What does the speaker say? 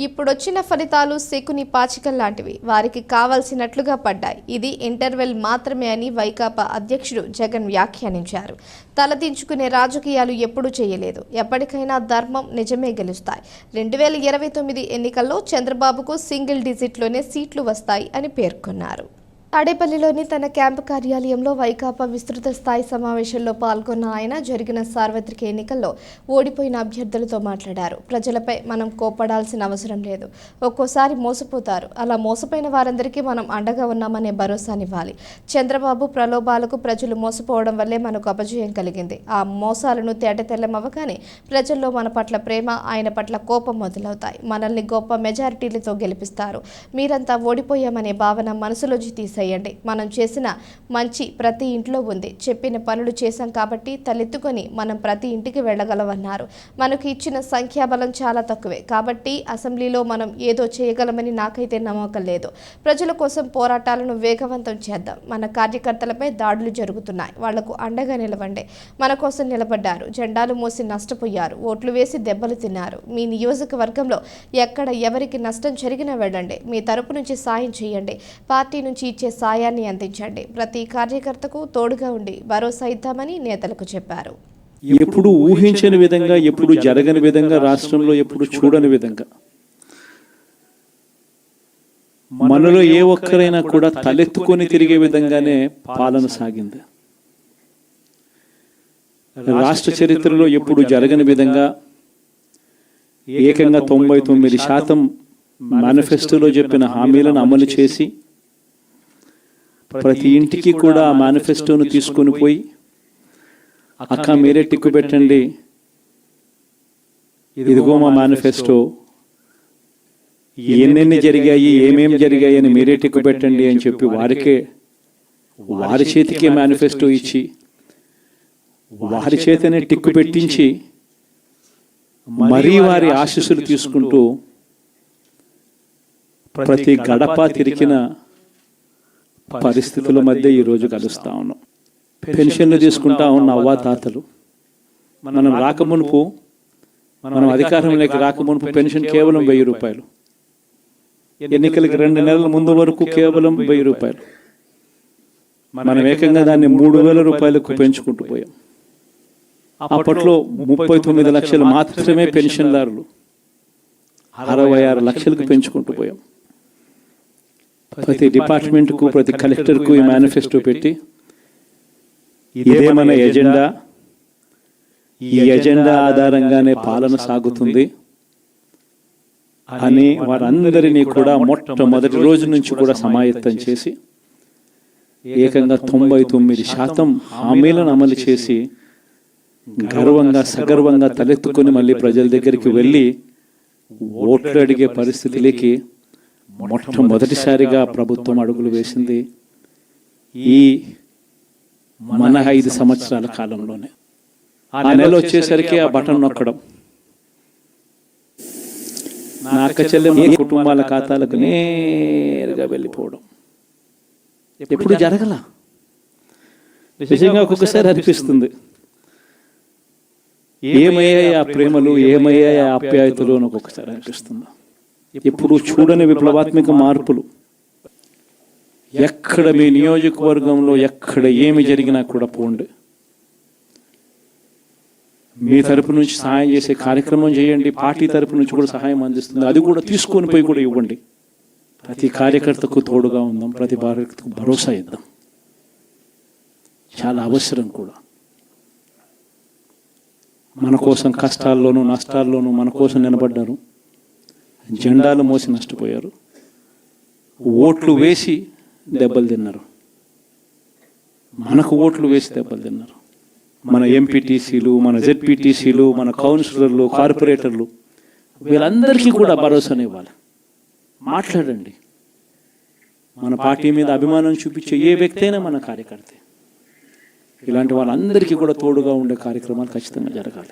ఇప్పుడొచ్చిన ఫలితాలు శకుని పాచికల్ లాంటివి. వారికి కావాల్సినట్లుగా పడ్డాయి. ఇది ఇంటర్వెల్ మాత్రమే అని వైకాపా అధ్యక్షుడు జగన్ వ్యాఖ్యానించారు. తలదించుకునే రాజకీయాలు ఎప్పుడూ చేయలేదు. ఎప్పటికైనా ధర్మం నిజమే గెలుస్తాయి. రెండు వేల ఇరవై తొమ్మిది ఎన్నికల్లో చంద్రబాబుకు సింగిల్ డిజిట్లోనే సీట్లు వస్తాయి అని పేర్కొన్నారు. తాడేపల్లిలోని తన క్యాంపు కార్యాలయంలో వైకాపా విస్తృత స్థాయి సమావేశంలో పాల్గొన్న ఆయన జరిగిన సార్వత్రిక ఎన్నికల్లో ఓడిపోయిన అభ్యర్థులతో మాట్లాడారు. ప్రజలపై మనం కోపడాల్సిన అవసరం లేదు. ఒక్కోసారి మోసపోతారు. అలా మోసపోయిన వారందరికీ మనం అండగా ఉన్నామనే భరోసానివ్వాలి చంద్రబాబు ప్రలోభాలకు ప్రజలు మోసపోవడం వల్లే మనకు అపజయం కలిగింది. ఆ మోసాలను తేటతెల్లమవ్వగానే ప్రజల్లో మన పట్ల ప్రేమ ఆయన పట్ల కోపం మొదలవుతాయి. మనల్ని గొప్ప మెజారిటీలతో గెలిపిస్తారు. మీరంతా ఓడిపోయామనే భావన మనసులోంచి చేయండి. మనం చేసిన మంచి ప్రతి ఇంట్లో ఉంది. చెప్పిన పనులు చేశాం కాబట్టి తలెత్తుకొని మనం ప్రతి ఇంటికి వెళ్ళగలమన్నారు. మనకు ఇచ్చిన సంఖ్యాబలం చాలా తక్కువే. కాబట్టి అసెంబ్లీలో మనం ఏదో చేయగలమని నాకైతే నమ్మకం లేదు. ప్రజల కోసం పోరాటాలను వేగవంతం చేద్దాం. మన కార్యకర్తలపై దాడులు జరుగుతున్నాయి. వాళ్ళకు అండగా నిలవండి. మన కోసం నిలబడ్డారు. జెండాలు మోసి నష్టపోయారు. ఓట్లు వేసి దెబ్బలు తిన్నారు. మీ నియోజకవర్గంలో ఎక్కడ ఎవరికి నష్టం జరిగినా వెళ్ళండి. మీ తరపు నుంచి సాయం చేయండి. పార్టీ నుంచి ఇచ్చే సాయాన్ని అందించండి. ప్రతి కార్యకర్తకు తోడుగా ఉండి భరోసా ఇద్దామని నేతలకు చెప్పారు. ఎప్పుడు ఊహించని విధంగా ఎప్పుడు జరగని విధంగా రాష్ట్రంలో ఎప్పుడు చూడని విధంగా. మనలో ఏ ఒక్కరైనా కూడా తలెత్తుకొని తిరిగే విధంగానే పాలన సాగింది. రాష్ట్ర చరిత్రలో ఎప్పుడు జరగని విధంగా ఏకంగా తొంభై తొమ్మిది శాతం మేనిఫెస్టోలో చెప్పిన హామీలను అమలు చేసి ప్రతి ఇంటికి కూడా ఆ మేనిఫెస్టోను తీసుకొని పోయి అక్క మీరే టిక్కు పెట్టండి. ఇదిగో మా మేనిఫెస్టో ఎన్నెన్ని జరిగాయి ఏమేమి జరిగాయి అని మీరే టిక్కు పెట్టండి అని చెప్పి వారికే వారి చేతికే మేనిఫెస్టో ఇచ్చి వారి చేతనే టిక్కు పెట్టించి మరీ వారి ఆశీస్సులు తీసుకుంటూ ప్రతి గడప తిరిగిన పరిస్థితుల మధ్య ఈరోజు కలుస్తా ఉన్నాం. పెన్షన్లు తీసుకుంటా ఉన్న అవ్వా తాతలు మనం రాకమునుపు మనం అధికారంలోకి రాకమునుపు పెన్షన్ కేవలం వెయ్యి రూపాయలు ఎన్నికలకి రెండు నెలల ముందు వరకు కేవలం వెయ్యి రూపాయలు. మనం ఏకంగా దాన్ని మూడు వేల రూపాయలకు పెంచుకుంటూ పోయాం. అప్పట్లో ముప్పై తొమ్మిది లక్షలు మాత్రమే పెన్షన్దారులు అరవై ఆరు లక్షలకు పెంచుకుంటూ పోయాం. ప్రతి డిపార్ట్మెంట్కు ప్రతి కలెక్టర్కు ఈ మేనిఫెస్టో పెట్టి ఇదే మన ఎజెండా ఈ ఎజెండా ఆధారంగానే పాలన సాగుతుంది అని వారందరినీ కూడా మొట్టమొదటి రోజు నుంచి కూడా సమాయత్తం చేసి ఏకంగా తొంభై తొమ్మిది శాతం హామీలను అమలు చేసి గర్వంగా సగర్వంగా తలెత్తుకొని మళ్ళీ ప్రజల దగ్గరికి వెళ్ళి ఓట్లు అడిగే పరిస్థితిలోకి మొట్టమొదటిసారిగా ప్రభుత్వం అడుగులు వేసింది ఈ మన ఐదు సంవత్సరాల కాలంలోనే. ఆ నెల వచ్చేసరికి ఆ బటన్ నొక్కడం. నా అక్క చెల్లెమ్మ కుటుంబాల ఖాతాలకు నేరుగా వెళ్ళిపోవడం. ఎప్పుడు జరగల? నిజంగా ఒక్కొక్కసారి అనిపిస్తుంది. ఏమయ్యాయి ఆ ప్రేమలు? ఏమయ్యాయి ఆ ఆప్యాయతలు అని ఒక్కొక్కసారి అనిపిస్తుంది. ఎప్పుడు చూడని విప్లవాత్మక మార్పులు. ఎక్కడ మీ నియోజకవర్గంలో ఎక్కడ ఏమి జరిగినా కూడా పోండి. మీ తరపు నుంచి సహాయం చేసే కార్యక్రమం చేయండి. పార్టీ తరపు నుంచి కూడా సహాయం అందిస్తుంది. అది కూడా తీసుకొని పోయి కూడా ఇవ్వండి. ప్రతి కార్యకర్తకు తోడుగా ఉందాం. ప్రతి కార్యకర్తకు భరోసా ఇద్దాం. చాలా అవసరం కూడా. మన కోసం కష్టాల్లోనూ నష్టాల్లోనూ మన కోసం నిలబడ్డారు. జెండాలు మోసి నష్టపోయారు. ఓట్లు వేసి దెబ్బలు తిన్నారు. మనకు ఓట్లు వేసి దెబ్బలు తిన్నారు. మన ఎంపీటీసీలు మన జెడ్పీటీసీలు మన కౌన్సిలర్లు కార్పొరేటర్లు వీళ్ళందరికీ కూడా భరోసాను ఇవ్వాలి. మాట్లాడండి. మన పార్టీ మీద అభిమానం చూపించే ఏ వ్యక్తి అయినా మన కార్యకర్తే. ఇలాంటి వాళ్ళందరికీ కూడా తోడుగా ఉండే కార్యక్రమాలు ఖచ్చితంగా జరగాలి.